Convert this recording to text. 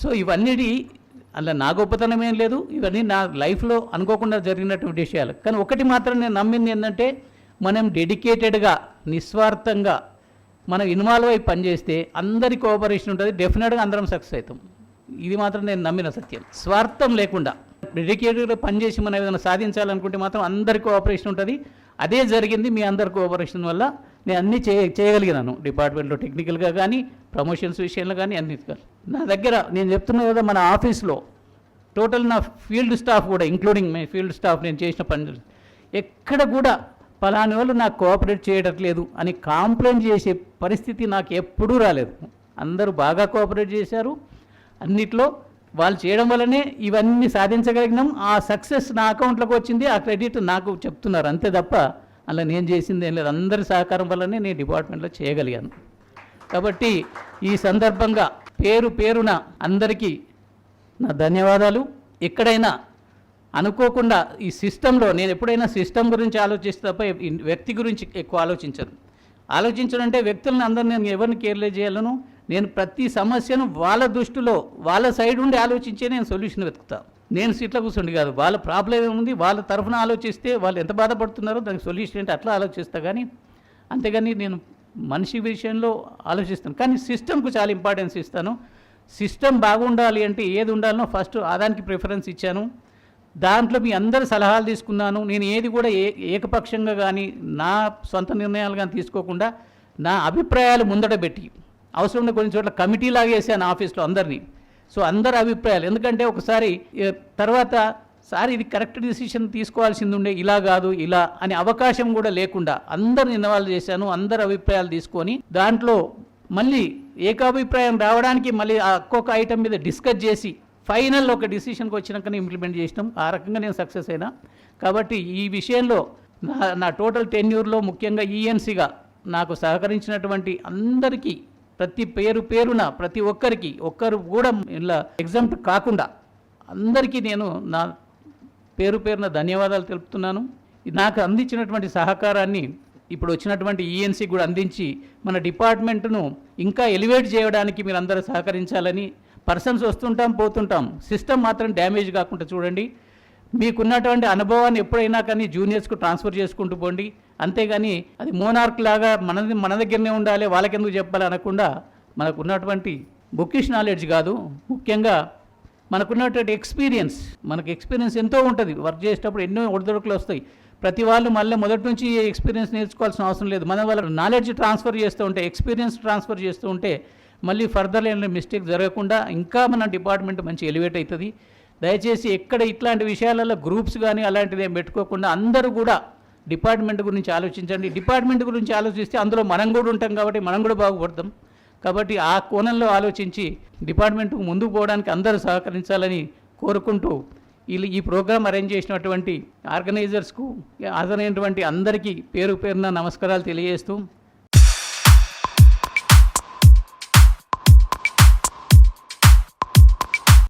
So ఇవన్నీ అలా నా గొప్పతనం ఏం లేదు ఇవన్నీ నా లైఫ్లో అనుకోకుండా జరిగినటువంటి విషయాలు. కానీ ఒకటి మాత్రం నేను నమ్మింది ఏంటంటే మనం డెడికేటెడ్గా నిస్వార్థంగా మనం ఇన్వాల్వ్ అయి పనిచేస్తే అందరి కోఆపరేషన్ ఉంటుంది డెఫినెట్గా అందరం సక్సెస్ అవుతాం. ఇది మాత్రం నేను నమ్మిన సత్యం. స్వార్థం లేకుండా డెడికేటెడ్గా పనిచేసి మనం ఏదైనా సాధించాలనుకుంటే మాత్రం అందరి కోఆపరేషన్ ఉంటుంది. అదే జరిగింది మీ అందరి కోఆపరేషన్ వల్ల నేను అన్నీ చేయ చేయగలిగినాను. డిపార్ట్మెంట్లో టెక్నికల్గా కానీ ప్రమోషన్స్ విషయంలో కానీ అన్ని నా దగ్గర నేను చెప్తున్నా కదా మన ఆఫీస్లో టోటల్ నా ఫీల్డ్ స్టాఫ్ కూడా ఇంక్లూడింగ్ మై ఫీల్డ్ స్టాఫ్ నేను చేసిన పనులు ఎక్కడ కూడా పలాని వాళ్ళు నాకు కోఆపరేట్ చేయట్లేదు అని కాంప్లైంట్ చేసే పరిస్థితి నాకు ఎప్పుడూ రాలేదు. అందరూ బాగా కోఆపరేట్ చేశారు. అన్నిట్లో వాళ్ళు చేయడం వల్లనే ఇవన్నీ సాధించగలిగినాం. ఆ సక్సెస్ నా అకౌంట్లోకి వచ్చింది ఆ క్రెడిట్ నాకు చెప్తున్నారు. అంతే తప్ప అలా నేను చేసింది ఏం లేదు. అందరి సహకారం వల్లనే నేను డిపార్ట్మెంట్లో చేయగలిగాను. కాబట్టి ఈ సందర్భంగా పేరు పేరున అందరికీ నా ధన్యవాదాలు. ఎక్కడైనా అనుకోకుండా ఈ సిస్టంలో నేను ఎప్పుడైనా సిస్టమ్ గురించి ఆలోచిస్తే తప్ప వ్యక్తి గురించి ఎక్కువ ఆలోచించను. ఆలోచించడం అంటే వ్యక్తులను అందరిని నేను ఎవరిని కేర్లే చేయాలను. నేను ప్రతి సమస్యను వాళ్ళ దృష్టిలో వాళ్ళ సైడ్ ఉండి ఆలోచించే నేను సొల్యూషన్ వెతుకుతా. నేను సీట్లో కూర్చుండి కాదు వాళ్ళ ప్రాబ్లం ఏముంది వాళ్ళ తరఫున ఆలోచిస్తే వాళ్ళు ఎంత బాధపడుతున్నారో దానికి సొల్యూషన్ ఏంటి అట్లా ఆలోచిస్తా కానీ అంతేగాని నేను మనిషి విషయంలో ఆలోచిస్తాను. కానీ సిస్టమ్కు చాలా ఇంపార్టెన్స్ ఇస్తాను. సిస్టమ్ బాగుండాలి అంటే ఏది ఉండాలనో ఫస్ట్ దానికి ప్రిఫరెన్స్ ఇచ్చాను. దాంట్లో మీ అందరి సలహాలు తీసుకున్నాను. నేను ఏది కూడా ఏ ఏకపక్షంగా కానీ నా సొంత నిర్ణయాలు కానీ తీసుకోకుండా నా అభిప్రాయాలు ముందట పెట్టి అవసరం ఉన్న కొన్ని చోట్ల కమిటీ లాగా వేసాను ఆఫీస్లో అందరినీ. సో అందరి అభిప్రాయాలు. ఎందుకంటే ఒకసారి తర్వాత సార్ ఇది కరెక్ట్ డిసిషన్ తీసుకోవాల్సింది ఉండే ఇలా కాదు ఇలా అనే అవకాశం కూడా లేకుండా అందరిని ఇన్వాల్వ్ చేశాను అందరి అభిప్రాయాలు తీసుకొని దాంట్లో మళ్ళీ ఏకాభిప్రాయం రావడానికి మళ్ళీ ఆ ఒక్కొక్క ఐటమ్ మీద డిస్కస్ చేసి ఫైనల్ ఒక డిసిషన్కి వచ్చినాకనే ఇంప్లిమెంట్ చేసినాం. ఆ రకంగా నేను సక్సెస్ అయినా. కాబట్టి ఈ విషయంలో నా నా టోటల్ టెన్యూర్లో ముఖ్యంగా ఈఎన్సీగా నాకు సహకరించినటువంటి అందరికీ ప్రతి పేరు పేరున ప్రతి ఒక్కరికి ఒక్కరు కూడా ఇలా ఎగ్జామ్ కాకుండా అందరికీ నేను నా పేరు పేరున ధన్యవాదాలు తెలుపుతున్నాను. నాకు అందించినటువంటి సహకారాన్ని ఇప్పుడు వచ్చినటువంటి ఈఎన్సీ కూడా అందించి మన డిపార్ట్మెంట్ను ఇంకా ఎలివేట్ చేయడానికి మీరు అందరూ సహకరించాలని పర్సన్స్ వస్తుంటాం పోతుంటాం. సిస్టమ్ మాత్రం డ్యామేజ్ కాకుండా చూడండి. మీకున్నటువంటి అనుభవాన్ని ఎప్పుడైనా కానీ జూనియర్స్కు ట్రాన్స్ఫర్ చేసుకుంటూ పోండి. అంతేగాని అది మోనార్క్ లాగా మన మన దగ్గరనే ఉండాలి వాళ్ళకెందుకు చెప్పాలి అనకుండా మనకు ఉన్నటువంటి బుకిష్ నాలెడ్జ్ కాదు. ముఖ్యంగా మనకున్నటువంటి ఎక్స్పీరియన్స్ మనకు ఎక్స్పీరియన్స్ ఎంతో ఉంటుంది. వర్క్ చేసేటప్పుడు ఎన్నో ఒడిదొడుకులు వస్తాయి. ప్రతి వాళ్ళు మళ్ళీ మొదటి నుంచి ఎక్స్పీరియన్స్ నేర్చుకోవాల్సిన అవసరం లేదు. మన వాళ్ళ నాలెడ్జ్ ట్రాన్స్ఫర్ చేస్తూ ఉంటే ఎక్స్పీరియన్స్ ట్రాన్స్ఫర్ చేస్తూ ఉంటే మళ్ళీ ఫర్దర్ ఏమైనా మిస్టేక్ జరగకుండా ఇంకా మన డిపార్ట్మెంట్ మంచి ఎలివేట్ అవుతుంది దయచేసి ఎక్కడ ఇట్లాంటి విషయాలలో గ్రూప్స్ కానీ అలాంటిది ఏం పెట్టుకోకుండా అందరూ కూడా డిపార్ట్మెంట్ గురించి ఆలోచించండి. డిపార్ట్మెంట్ గురించి ఆలోచిస్తే అందులో మనం కూడా ఉంటాం కాబట్టి మనం కూడా బాగుపడతాం. కాబట్టి ఆ కోణంలో ఆలోచించి డిపార్ట్మెంట్కు ముందుకు పోవడానికి అందరూ సహకరించాలని కోరుకుంటూ వీళ్ళు ఈ ప్రోగ్రాం అరేంజ్ చేసినటువంటి ఆర్గనైజర్స్కు హాజరైనటువంటి అందరికీ పేరు పేరున నమస్కారాలు తెలియజేస్తూ